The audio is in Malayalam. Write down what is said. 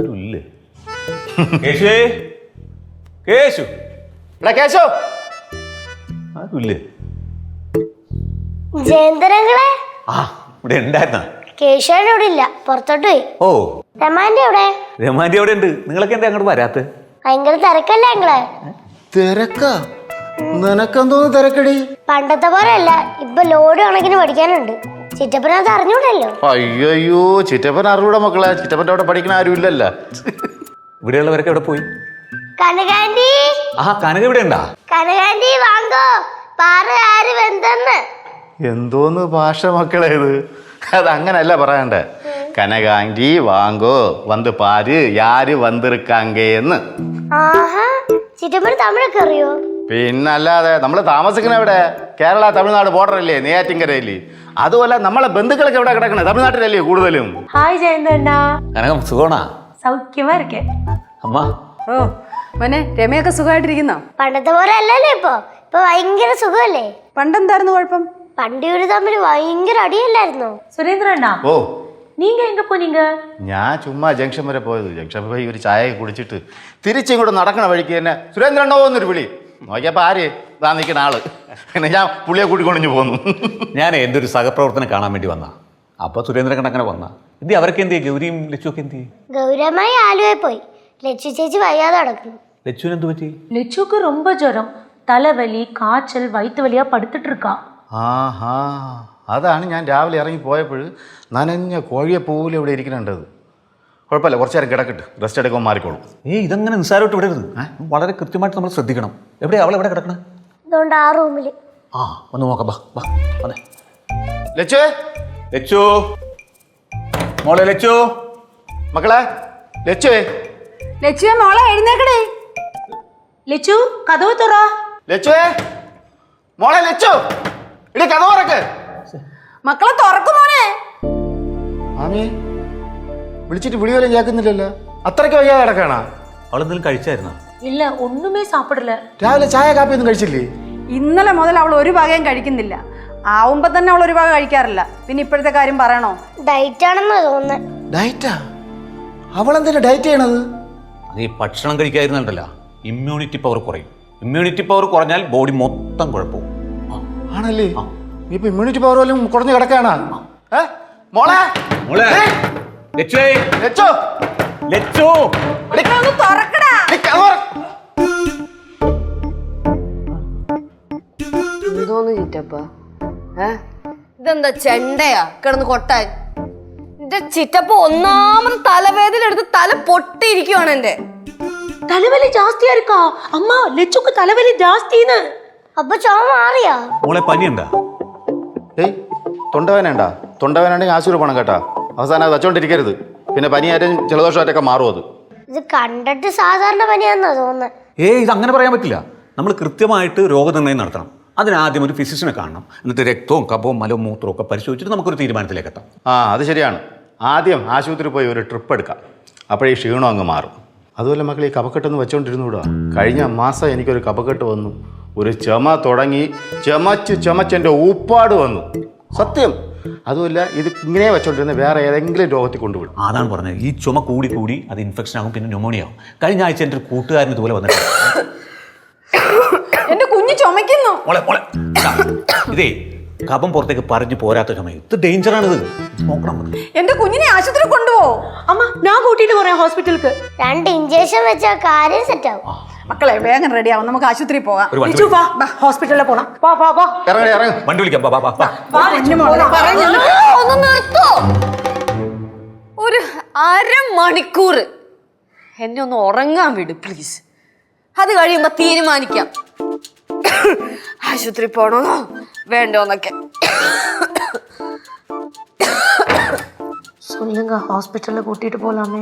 ആരുമില്ലേ കേശുവേ? കേശു? എടാ കേശു. ആരുമില്ലേ? ജയന്തരങ്ങളെ? ആ ഇവിടെ ഉണ്ടായിരുന്ന? കേശവൻ ഇവിടെ ഇല്ല. പുറത്തോട്ട് പോയി. ഓ. രമാന്റെ എവിടെ? രമാന്റെ അവിടെ ഉണ്ട്. നിങ്ങളൊക്കെ എന്താ അങ്ങോട്ട് വരാത്ത? ഭയങ്കര തിരക്കല്ലേ ഞങ്ങൾ? തിരക്ക? നിനക്കെന്തോന്ന് തിരക്കടി? പണ്ടത്തെ പോലെ അല്ല ഇപ്പൊ ലോഡ് കണക്കിന് പഠിക്കാനുണ്ട്. അറിഞ്ഞൂടല്ലോ. അയ്യോ ചിറ്റപ്പൻ അറിവിടെ മക്കളെ. ചിറ്റപ്പന്റെ അവിടെ പഠിക്കണ ആരും ഇല്ലല്ല ഇവിടെയുള്ളവരൊക്കെ എവിടെ പോയി? കനകാന്റി. ആ കനക ഇവിടെ ഉണ്ടാ? കനകാന്റി വാങ്ങോ പാറ ആര് വെന്തെന്ന്? എന്തോന്ന് ഭാഷ മക്കളെ ഇത്? അത് അങ്ങനല്ല പറയണ്ടേ. കനകാങ്കി വാങ്കോ വന്ന് പാര് യാര് വന്നിരിക്കാങ്കേന്ന് ആഹാ ചിറ്റപ്പൻ തമിഴൊക്കെ അറിയോ? പിന്നല്ലാതെ നമ്മൾ താമസിക്കുന്ന എവിടെ കേരള തമിഴ്നാട് ബോർഡർ അല്ലേ നെയ്യാറ്റിൻകരയില്ലേ അതുപോലെ നമ്മളെ ബന്ധുക്കളൊക്കെ എവിടെ കിടക്കണേ തമിഴ്നാട്ടിലല്ലേ കൂടുതലും ஹாய் ஜெயந்தண்ணா കനകം സുഖമാണാ சௌக்கியமா இருக்கேன் അമ്മ ഓ മോനെ രമയൊക്കെ സുഖമായിട്ടിരിക്കുന്നോ പണ്ടത്തെ പോലെ അല്ലല്ലോ ഇപ്പൊ ഇപ്പൊ ഭയങ്കര സുഖമല്ലേ പണ്ടെന്തായിരുന്നു കുഴപ്പം പണ്ട് ഇവര് തമ്മിൽ ഭയങ്കര അടിയല്ലായിരുന്നോ சுரேந்திரண்ணா ഓ நீங்க எங்க போனீங்க ഞാൻ ചുമ്മാ ജംഗ്ഷൻ വരെ പോയത് ജംഗ്ഷൻ പോയി ഒരു ചായ കുടിച്ചിട്ട് തിരിച്ചിങ്ങോട്ട് നടക്കണ വഴിക്ക് തന്നെ സുരേന്ദ്രനോ എന്നൊരു വിളി നോക്കിയപ്പോൾ ആര് ഇതാ നിൽക്കുന്ന ആള് പിന്നെ ഞാൻ പുള്ളിയെ കൂട്ടിക്കൊണ്ടിഞ്ഞു പോന്നു ഞാൻ എൻ്റെ ഒരു സഹപ്രവർത്തനം കാണാൻ വേണ്ടി വന്ന അപ്പോൾ സുരേന്ദ്രൻ കണ്ടങ്ങനെ വന്ന എന്തി അവരൊക്കെ എന്ത് ചെയ്യും ഗൗരിയും ലച്ചുവൊക്കെ എന്ത് ചെയ്യും ഗൗരവമായി ആലുവയിൽ പോയി ലക്ഷ്യ ചേച്ചി വയ്യാതെ നടക്കുന്നു ലച്ചുവിന് എന്ത് പറ്റി லிச்சுக்கு ரொம்ப ஜுரம் தலைவலி காய்ச்சல் வயிற்று வலியா படுத்துட்டு இருக்கா ആഹാ അതാണ് ഞാൻ രാവിലെ ഇറങ്ങി പോയപ്പോൾ നനഞ്ഞ കോഴിയെ പോലെ ഇവിടെ ഇരിക്കുന്നുണ്ടത് കുഴപ്പമില്ല കുറച്ച് നേരം കിടക്കട്ട്. റെസ്റ്റ് എടുക്കുമ്പോൾ മാറിക്കോളും. ഏ ഇതങ്ങനെ നിസ്സാരമായിട്ട് വിടരുത്? വളരെ കൃത്യമായിട്ട് നമ്മൾ ശ്രദ്ധിക്കണം. എവിടെ അവൾ എവിടെ കിടക്കണേ? ഇതുകൊണ്ട് ആ റൂമിൽ ആ ഒന്ന് നോക്കാം. ബാ ബാ അതെ ലച്ചു? ലച്ചു? മോളെ ലച്ചു? മക്കളെ ലച്ചു? ലച്ചു മോളെ എഴുന്നേക്കണേ ലച്ചു കഥവ് തുറ. ലച്ചു? മോളെ ലച്ചു! ഇടി കഥ തുറക്ക്. മക്കളെ തുറക്കും മോനെ. ആമേ വിളിച്ചിട്ട് വിളി വരെ കേൾക്കുന്നില്ലല്ലോ? അത്രയ്ക്ക് വയ്യാതെ കിടക്കാണോ? അവളെന്തെങ്കിലും കഴിച്ചായിരുന്നോ? ഇല്ല ഒന്നുമേ സാപ്പിടില്ല രാവിലെ ചായ കാപ്പി ഒന്നും കഴിച്ചില്ലേ? ഇന്നലെ മുതൽ അവൾ ഒരു ഭാഗം കഴിക്കുന്നില്ല. ആവുമ്പോ തന്നെ അവൾ ഒരു ഭാഗം കഴിക്കാറില്ല. പിന്നെ ഇപ്പോഴത്തെ കാര്യം പറയണോ? ഡയറ്റ് ആണെന്ന് തോന്നുന്നു. ഡയറ്റാ അവളെന്തിനാ ഡയറ്റ് ചെയ്യണത്? അത് ഭക്ഷണം കഴിക്കാതിരുന്നുണ്ടല്ലോ. ഇമ്മ്യൂണിറ്റി പവർ കുറയും. ഇമ്മ്യൂണിറ്റി പവർ കുറഞ്ഞാൽ ബോഡി മൊത്തം കുഴപ്പവും. ആണല്ലേ? ഇപ്പൊ ഇമ്മ്യൂണിറ്റി പവർ വല്ലതും കുറഞ്ഞു കിടക്കാണ്? ഏ? മോളെ? മോളെ? ലച്ചുവേ ലച്ചു ലച്ചു ഒന്ന് തുറക്കടാ ഇടി കഥ പറ. എന്തോന്ന് ചിറ്റപ്പ ഏ ഇതെന്താ ചെണ്ടയാ കിടന്ന് കൊട്ടാൻ എന്റെ ചിറ്റപ്പ ഒന്നാമത് തലവേദന എടുത്ത് തല പൊട്ടിയിരിക്കുവാണ് എന്റെ தலைவலி ஜாஸ்தியா இருக்கா அம்மா லிச்சுக்கு தலைவலி ஜாஸ்தின்னு അപ്പൊ ചുമ മാറിയാ മോളെ പനിയുണ്ടാ ഏയ് തൊണ്ടവേനുണ്ടാ തൊണ്ടവേനുണ്ടെങ്കിൽ ആശുപത്രി പോണം കേട്ടാ അവസാനം അത് വച്ചോണ്ടിരിക്കരുത്. പിന്നെ പനിയായിട്ടും ജലദോഷമായിട്ടൊക്കെ മാറും അത്. ഇത് കണ്ടിട്ട് സാധാരണ പനിയാണെന്നാ തോന്നുന്നത് ഏയ് ഇത് അങ്ങനെ പറയാൻ പറ്റില്ല. നമ്മൾ കൃത്യമായിട്ട് രോഗനിർണയം നടത്തണം. അതിനാദ്യം ഒരു ഫിസിഷ്യനെ കാണണം. എന്നിട്ട് രക്തവും കപവും മലവും മൂത്രവും ഒക്കെ പരിശോധിച്ചിട്ട് നമുക്കൊരു തീരുമാനത്തിലേക്ക് എത്താം. ആ അത് ശരിയാണ്. ആദ്യം ആശുപത്രിയിൽ പോയി ഒരു ട്രിപ്പ് എടുക്കാം. അപ്പോഴേ ഈ ക്ഷീണം അങ്ങ് മാറും. അതുപോലെ മക്കൾ ഈ കപക്കെട്ടൊന്ന് വെച്ചോണ്ടിരുന്നുകൂടാ കഴിഞ്ഞ മാസം എനിക്കൊരു കപക്കെട്ട് വന്നു. ഒരു ചുമ തുടങ്ങി ചുമച്ച് ചുമച്ചെന്റെ ഊപ്പാട് വന്നു. സത്യം. അതുമല്ല ഇത് ഇങ്ങനെ വെച്ചോണ്ടിരുന്ന വേറെ ഏതെങ്കിലും രോഗത്തിൽ കൊണ്ടുപോകും അതാണ് പറഞ്ഞത്. ഈ ചുമ കൂടി കൂടി അത് ഇൻഫെക്ഷൻ ആകും പിന്നെ ന്യൂമോണിയ ആകും. കഴിഞ്ഞ ആഴ്ച എന്റെ ഒരു കൂട്ടുകാരൻ ഇതുപോലെ വന്നിട്ടുണ്ട്. എന്റെ കുഞ്ഞു ചുമക്കുന്നു ഇതേ കപം പുറത്തേക്ക് പറഞ്ഞു പോരാത്ത ചുമയും. ഇത് ഡേഞ്ചറാണിത് നോക്കണം എന്റെ കുഞ്ഞിനെ ആശുപത്രി കൊണ്ടുപോ അമ്മ ഞാൻ കൂട്ടിട്ട് പറയാം ഹോസ്പിറ്റലിൽ രണ്ട് ഇഞ്ചക്ഷൻ വെച്ചാൽ കാര്യം സെറ്റ് ആവും. മക്കളെ വേഗം റെഡി ആവും നമുക്ക് ആശുപത്രി പോകാം ഒരു വണ്ടി லிச்சு வா ஹாஸ்பிட்டல்ல போலாம் வா வா வா ഇറങ്ങി ഇറങ്ങി വണ്ടി വിളിക്കാം ബാ ബാ ബാ വാ, പൊന്നു മോളെ. ഒന്ന് നിർത്തോ ഒരു അരമണിക്കൂർ എന്നെ ഒന്ന് ഉറങ്ങാൻ വിട് പ്ലീസ് അത് കഴിയുമ്പോ തീരുമാനിക്കാം ആശുപത്രി പോണോന്നോ വേണ്ടോന്നൊക്കെ சொல்லுங்க ஹாஸ்பிட்டல்ல கூட்டிட்டு போலாமே